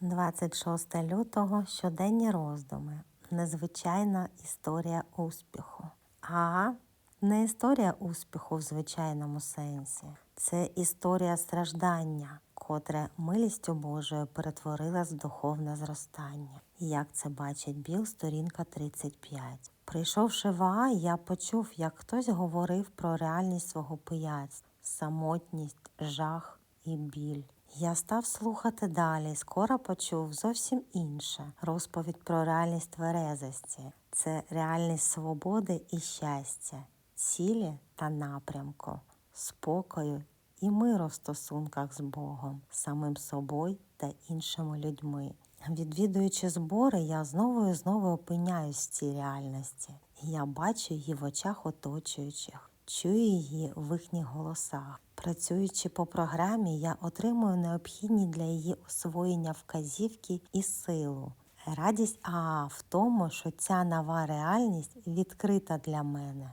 26 лютого щоденні роздуми. Незвичайна історія успіху. А не історія успіху в звичайному сенсі. Це історія страждання, котре милістю Божою перетворилась в духовне зростання. Як це бачить Біл, сторінка 35. Прийшовши в Аа, я почув, як хтось говорив про реальність свого пияцтва, самотність, жах і біль. Я став слухати далі, скоро почув зовсім інше розповідь про реальність тверезості. Це реальність свободи і щастя, цілі та напрямку, спокою і миру в стосунках з Богом, самим собою та іншими людьми. Відвідуючи збори, я знову і знову опиняюсь в цій реальності. Я бачу її в очах оточуючих, чую її в їхніх голосах. Працюючи по програмі, я отримую необхідні для її освоєння вказівки і силу. Радість Аа в тому, що ця нова реальність відкрита для мене.